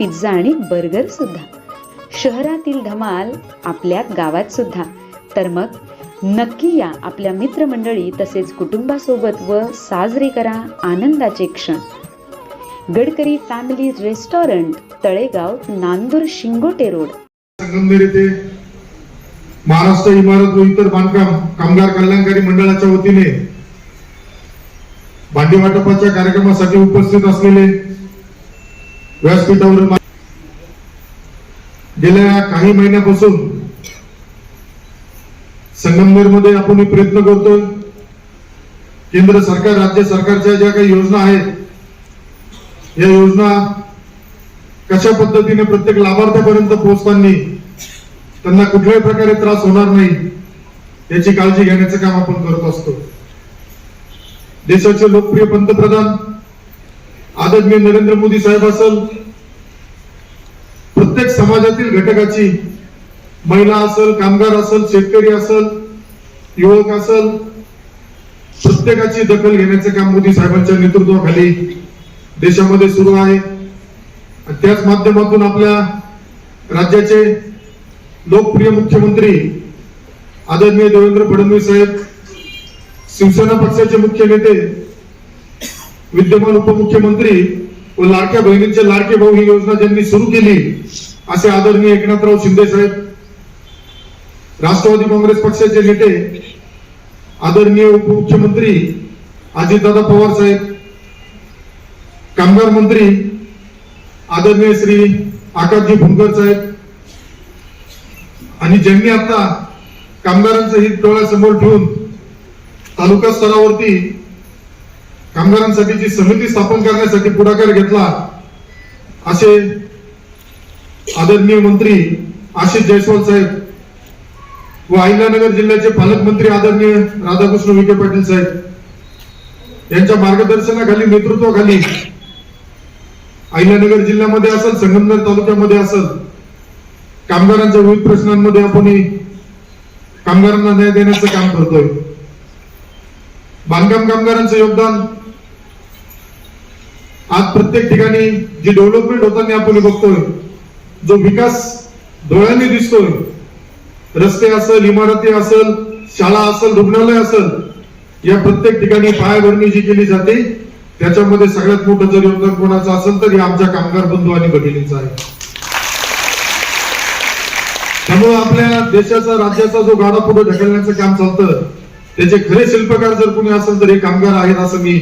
Pizza आणि burger सुद्धा. शहरातील धमाल आपल्या गावात सुद्धा. तर मग नक्की या आपल्या मित्रमंडळी तसेच कुटुंबासोबत व साजरे करा आनंदाचे क्षण. Gadkari family restaurant Talegaon Nandur Shingote road. Maharashtra इमारत व इतर बांधकाम कामगार कल्याणकारी मंडळाच्या वतीने भांडी वाटपाच्या कार्यक्रमासाठी उपस्थित असलेले व्यासपीठावर गेल्या काही महिन्यापासून संगमनेरमध्ये आपण प्रयत्न करतोय. केंद्र सरकार राज्य सरकारच्या ज्या काही योजना आहेत या योजना कशा पद्धतीने प्रत्येक लाभार्थ्यापर्यंत पोहोचताना त्यांना कुठल्याही प्रकारे त्रास होणार नाही याची काळजी घेण्याचं काम आपण करत असतो. देशाचे लोकप्रिय पंतप्रधान आदरणीय नरेंद्र मोदी साहेब असल प्रत्येक समाजातील घटकाची महिला असल कामगार असल शेतकरी असल युवक असल प्रत्येकाची दखल घेण्याचे काम मोदी साहेबांच्या नेतृत्वाखाली देशामध्ये सुरू आहे. त्याच माध्यमातून आपल्या राज्याचे लोकप्रिय मुख्यमंत्री आदरणीय देवेंद्र फडणवीस साहेब शिवसेना पक्षाचे मुख्य नेते विद्यमान उपमुख्यमंत्री व लाडक्या बहिणींचे लाडके भाऊ ही योजना ज्यांनी सुरू केली असे आदरणीय एकनाथराव शिंदे साहेब राष्ट्रवादी काँग्रेस पक्षाचे नेते आदरणीय उपमुख्यमंत्री अजितदादा पवार साहेब कामगार मंत्री आदरणीय श्री आकाशजी भुंकर साहेब आणि ज्यांनी आता कामगारांचं हित डोळ्यासमोर ठेवून तालुका स्तरावरती कामगारांसाठीची समिती स्थापन करण्यासाठी पुढाकार घेतला असे आदरणीय मंत्री आशिष जयस्वाल साहेब व अहिल्यानगर जिल्ह्याचे पालकमंत्री आदरणीय राधाकृष्ण विखे पाटील साहेब यांच्या मार्गदर्शनाखाली नेतृत्वाखाली अहिल्यानगर जिल्ह्यामध्ये असेल संगमनेर तालुक्यामध्ये असेल कामगारांच्या विविध प्रश्नांमध्ये आपण कामगारांना न्याय देण्याचं काम करतोय. बांधकाम कामगारांचं योगदान आज प्रत्येक ठिकाणी जी डेव्हलपमेंट होताना आपण बघतोय जो विकास डोळ्यांनी दिसतोय रस्ते असेल इमारती असेल शाळा असेल रुग्णालय असेल या प्रत्येक ठिकाणी पायाभरणी जी केली जाते त्याच्यामध्ये सगळ्यात मोठं जर योगदान कोणाचं असेल तर हे आमच्या कामगार बंधू आणि भगिनींचं आहे. त्यामुळे आपल्या देशाचा राज्याचा जो गाडा पुढे ढकलण्याचं काम चालतं त्याचे खरे शिल्पकार जर कोणी असेल तर हे कामगार आहेत असं मी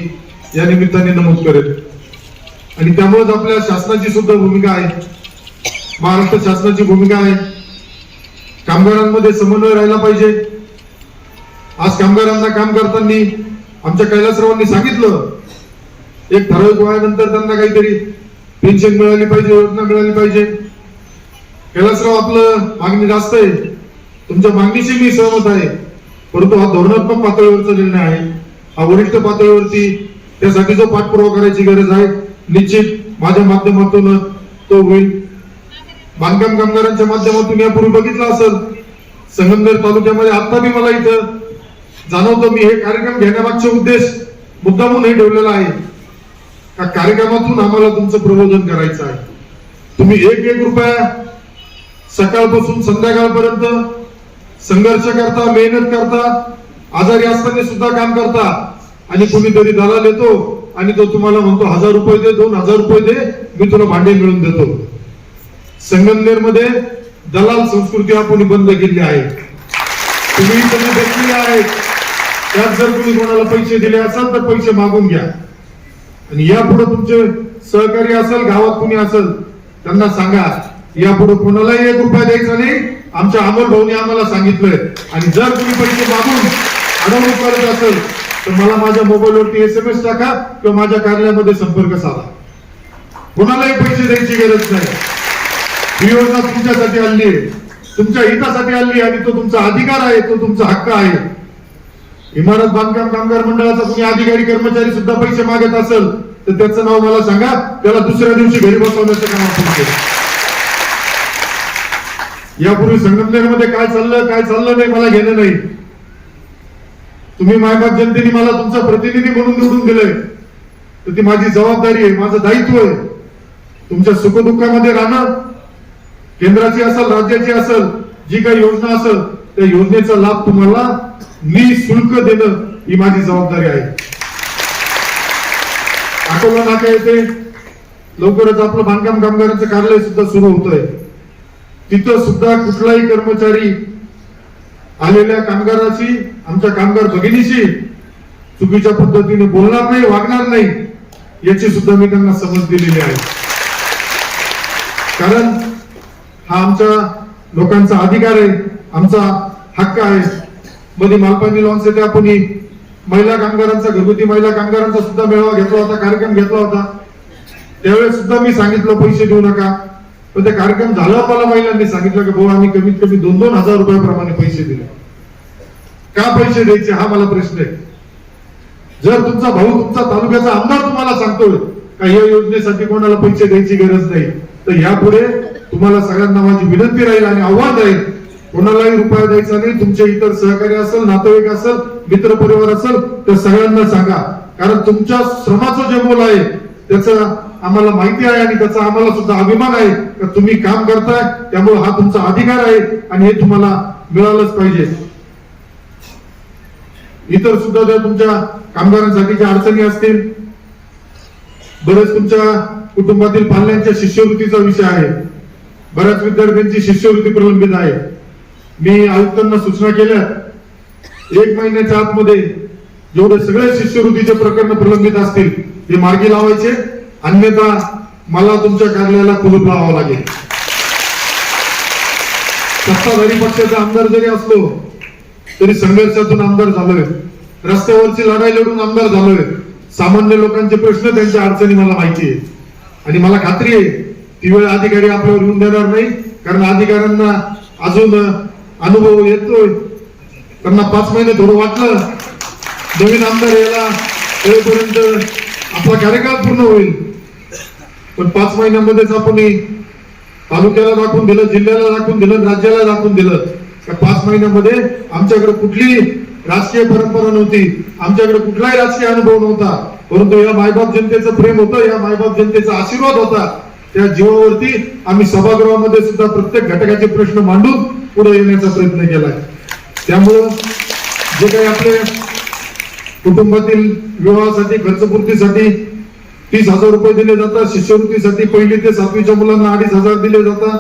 या निमित्ताने नमूद करेन. आणि त्यामुळेच आपल्या शासनाची सुद्धा भूमिका आहे. महाराष्ट्र शासनाची भूमिका आहे. कामगारांमध्ये समन्वय राहिला पाहिजे. आज कामगारांना काम करताना आमच्या कैलासरावांनी सांगितलं. एक ठराविक वयानंतर त्यांना काहीतरी पेन्शन मिळाली पाहिजे योजना मिळाली पाहिजे. कैलासराव आपलं मागणी जास्त आहे. तुमच्या मागणीशी मी सहमत आहे. परंतु हा धोरणात्मक पातळीवरचा निर्णय आहे. हा वरिष्ठ पातळीवरती त्यासाठी जो पाठपुरावा करायची गरज आहे निश्चित माझ्या माध्यमातून तो होईल. बांधकाम कामगारांच्या माध्यमातून यापूर्वी बघितलं असेल. संगमनेर तालुक्यामध्ये आता बी मला इथं जाणवतो मी हे कार्यक्रम घेण्यामागचे उद्देश मुद्दामून हे ठेवलेला आहे. का कार्यक्रमातून आम्हाला तुमचं प्रबोधन करायचं आहे. तुम्ही एक एक रुपया सकाळपासून संध्याकाळपर्यंत संघर्ष करता मेहनत करता आजारी असताना सुद्धा काम करता आणि कुणीतरी दलाल येतो आणि तो तुम्हाला म्हणतो हजार रुपये दे दोन हजार रुपये दे मी तुला भांडे मिळून देतो. संगमनेरमध्ये दलाल संस्कृती आपण बंद केली आहे. तुम्ही तुम्ही बसलेले आहेत त्यात जर तुम्ही कोणाला पैसे दिले असाल तर पैसे मागून घ्या. आणि यापुढे तुमचे सहकारी असेल गावात कुणी असेल त्यांना सांगा. यापुढे कोणालाही एक रुपया द्यायचा नाही. आमच्या अमोल भाऊनी आम्हाला सांगितलंय. आणि जर तुम्ही पैसे मागून अडवणूक करत असेल तर मला माझ्या मोबाईलवरती एस एम एस टाका किंवा माझ्या कार्यालयामध्ये संपर्क साधा. कोणालाही पैसे द्यायची गरज नाही. ही योजना तुमच्यासाठी आणली आहे. तुमच्या हितासाठी आणली आणि तो तुमचा अधिकार आहे तो तुमचा हक्क आहे. इमारत बांधकाम कामगार मंडळाचा तुम्ही अधिकारी कर्मचारी सुद्धा पैसे मागत असेल तर त्याचं नाव मला सांगा. त्याला दुसऱ्या दिवशी घरी बसवण्याचं काम आपण केलं यापूर्वी संगमनेरमध्ये काय चाललं काय चाललं नाही मला घेणं नाही. तुम्ही मायबाप जनतेने मला तुमचा प्रतिनिधी म्हणून निवडून दिलंय. तर ती माझी जबाबदारी आहे माझं दायित्व आहे. तुमच्या सुखदुःखामध्ये राहणं केंद्राची असेल राज्याची असेल जी काही योजना असेल त्या योजनेचा लाभ तुम्हाला निशुल्क देणं ही माझी जबाबदारी आहे. अकोला नाका येते लवकरच आपलं बांधकाम कामगारांचं कार्यालय सुद्धा सुरू होत आहे तिथं सुद्धा कुठलाही कर्मचारी आलेल्या कामगाराशी आमच्या कामगार भगिनीशी चुकीच्या पद्धतीने बोलणार नाही वागणार नाही याची सुद्धा मी त्यांना समज दिलेली आहे. कारण हा आमच्या लोकांचा अधिकार आहे आमचा हक्क आहे. मध्ये मालपाणी लॉन्स येथे आपण महिला कामगारांचा घरगुती महिला कामगारांचा सुद्धा मेळावा घेतला होता कार्यक्रम घेतला होता. त्यावेळेस सुद्धा मी सांगितलं पैसे देऊ नका. पण ते कार्यक्रम झाला मला महिलांनी सांगितलं की भाऊ आम्ही कमीत कमी दोन दोन हजार रुपयाप्रमाणे पैसे दिले. का पैसे द्यायचे हा मला प्रश्न आहे. जर तुमचा भाऊ तुमचा तालुक्याचा आमदार तुम्हाला सांगतोय का या योजनेसाठी कोणाला पैसे द्यायची गरज नाही तर यापुढे तुम्हाला सगळ्यांना माझी विनंती राहील आणि आव्हान राहील. कोणालाही रुपया द्यायचा नाही तुमचे इतर सहकारी असेल नातेवाईक असेल मित्र परिवार असेल तर सगळ्यांना सांगा. कारण तुमच्या श्रमाचं जे मोल आहे त्याचा आम्हाला माहिती आहे आणि त्याचा आम्हाला सुद्धा अभिमान आहे का तुम्ही काम करताय त्यामुळे हा तुमचा अधिकार आहे आणि हे तुम्हाला मिळालंच पाहिजे. इतर सुद्धा ज्या तुमच्या कामगारांसाठीच्या अडचणी असतील बरेच तुमच्या कुटुंबातील पाल्यांच्या शिष्यवृत्तीचा विषय आहे. बऱ्याच विद्यार्थ्यांची शिष्यवृत्ती प्रलंबित आहे. मी आयुक्तांना सूचना केल्या. एक महिन्याच्या आतमध्ये जेवढे सगळे शिष्यवृत्तीचे प्रकरण प्रलंबित असतील ते मार्गी लावायचे. अन्यथा मला तुमच्या कार्यालयाला कुलूप लावावं लागेल. सत्ताधारी पक्षाचा आमदार जरी असलो तरी संघर्षातून आमदार झालोय रस्त्यावरची लढाई लढून आमदार झालोय सामान्य लोकांचे प्रश्न त्यांच्या अडचणी मला माहिती आहे. आणि मला खात्री आहे ती वेळ अधिकारी आपल्यावर येऊन देणार नाही कारण अधिकाऱ्यांना अजून अनुभव येतोय. त्यांना पाच महिने थोडं वाटलं. नवीन आमदार यायला वेळेपर्यंत आपला कार्यकाळ पूर्ण होईल. पण पाच महिन्यामध्येच आपण तालुक्याला दाखवून दिलं जिल्ह्याला दाखवून दिलं राज्याला दाखवून दिलं त्या पाच महिन्यामध्ये आमच्याकडे कुठली राजकीय परंपरा नव्हती. आमच्याकडे कुठलाही राजकीय अनुभव नव्हता. परंतु या मायबाप जनतेचं प्रेम होतं या मायबाप जनतेचा आशीर्वाद होता. त्या जीवावरती आम्ही सभागृहामध्ये सुद्धा प्रत्येक घटकाचे प्रश्न मांडून पुढे येण्याचा प्रयत्न केलाय. त्यामुळं जे काही आपले कुटुंबातील विवाहासाठी खर्चपूर्तीसाठी तीस हजार रुपये दिले जातात. शिष्यवृत्तीसाठी पहिली ते सातवीच्या मुलांना अडीच हजार दिले जातात.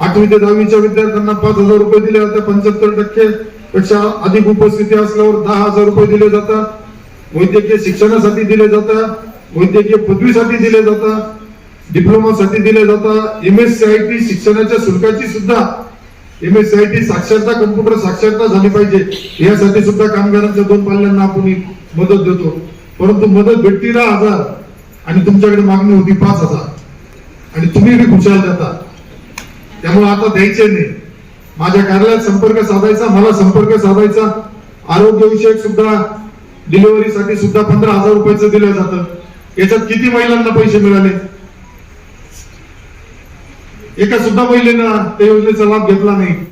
आठवी ते दहावीच्या विद्यार्थ्यांना पाच हजार रुपये दिले जातात. पंच्याहत्तर टक्के पेक्षा अधिक उपस्थिती असल्यावर दहा हजार रुपये दिले जातात. वैद्यकीय शिक्षणासाठी दिले जातात. वैद्यकीय पदवीसाठी दिले जातात. डिप्लोमासाठी दिले जातात. M S C I T शिक्षणाच्या शुल्काची सुद्धा M S C I T साक्षरता कम्प्युटर साक्षरता झाली पाहिजे. यासाठी सुद्धा कामगारांच्या दोन पाल्यांना आपण मदत देतो. परंतु मदत भेटती दहा हजार आणि तुमच्याकडे मागणी होती पाच हजार. आणि तुम्ही बी खुशाल देता त्यामुळे आता द्यायचे नाही. माझ्या कार्यालयात संपर्क साधायचा मला संपर्क साधायचा. आरोग्यविषयक सुद्धा डिलिव्हरीसाठी सुद्धा पंधरा हजार रुपयाचं दिलं जातं. याच्यात किती महिलांना पैसे मिळाले? एका सुद्धा महिलेनं त्या योजनेचा लाभ घेतला नाही.